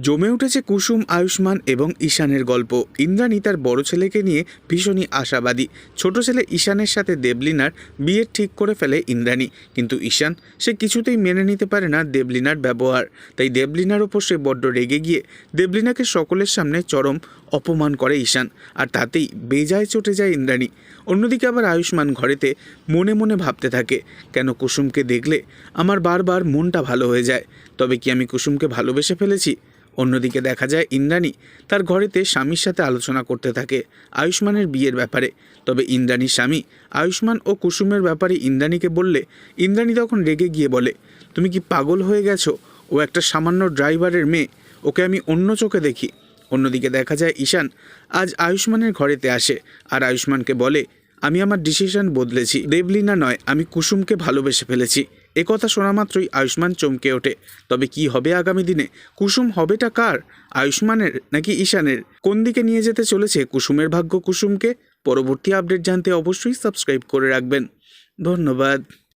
জমে উঠেছে কুসুম, আয়ুষ্মান এবং ঈশানের গল্প। ইন্দ্রাণী তার বড় ছেলেকে নিয়ে ভীষণই আশাবাদী। ছোট ছেলে ঈশানের সাথে দেবলিনার বিয়ে ঠিক করে ফেলে ইন্দ্রাণী। কিন্তু ঈশান, সে কিছুতেই মেনে নিতে পারে না দেবলিনার ব্যবহার। তাই দেবলিনার ওপর সে বড্ড রেগে গিয়ে দেবলিনাকে সকলের সামনে চরম অপমান করে ঈশান। আর তাতেই বেজায় চটে যায় ইন্দ্রাণী। অন্যদিকে আবার আয়ুষ্মান ঘরেতে মনে মনে ভাবতে থাকে, কেন কুসুমকে দেখলে আমার বারবার মনটা ভালো হয়ে যায়? তবে কি আমি কুসুমকে ভালোবেসে ফেলেছি? অন্যদিকে দেখা যায় ইন্দ্রাণী তার ঘরেতে স্বামীর সাথে আলোচনা করতে থাকে আয়ুষ্মানের বিয়ের ব্যাপারে। তবে ইন্দ্রাণীর স্বামী আয়ুষ্মান ও কুসুমের ব্যাপারে ইন্দ্রাণীকে বললে, ইন্দ্রাণী তখন রেগে গিয়ে বলে, তুমি কি পাগল হয়ে গেছো? ও একটা সামান্য ড্রাইভারের মেয়ে, ওকে আমি অন্য চোখে দেখি। অন্যদিকে দেখা যায় ঈশান আজ আয়ুষ্মানের ঘরেতে আসে আর আয়ুষ্মানকে বলে, আমি আমার ডিসিশন বদলেছি। দেবলিনা নয়, আমি কুসুমকে ভালোবেসে ফেলেছি। এ কথা শোনা মাত্রই আয়ুষ্মান চমকে ওঠে। তবে কি হবে আগামী দিনে? কুসুম হবেটা কার? আয়ুষ্মানের নাকি ঈশানের? কোন দিকে নিয়ে যেতে চলেছে কুসুমের ভাগ্য কুসুমকে? পরবর্তী আপডেট জানতে অবশ্যই সাবস্ক্রাইব করে রাখবেন। ধন্যবাদ।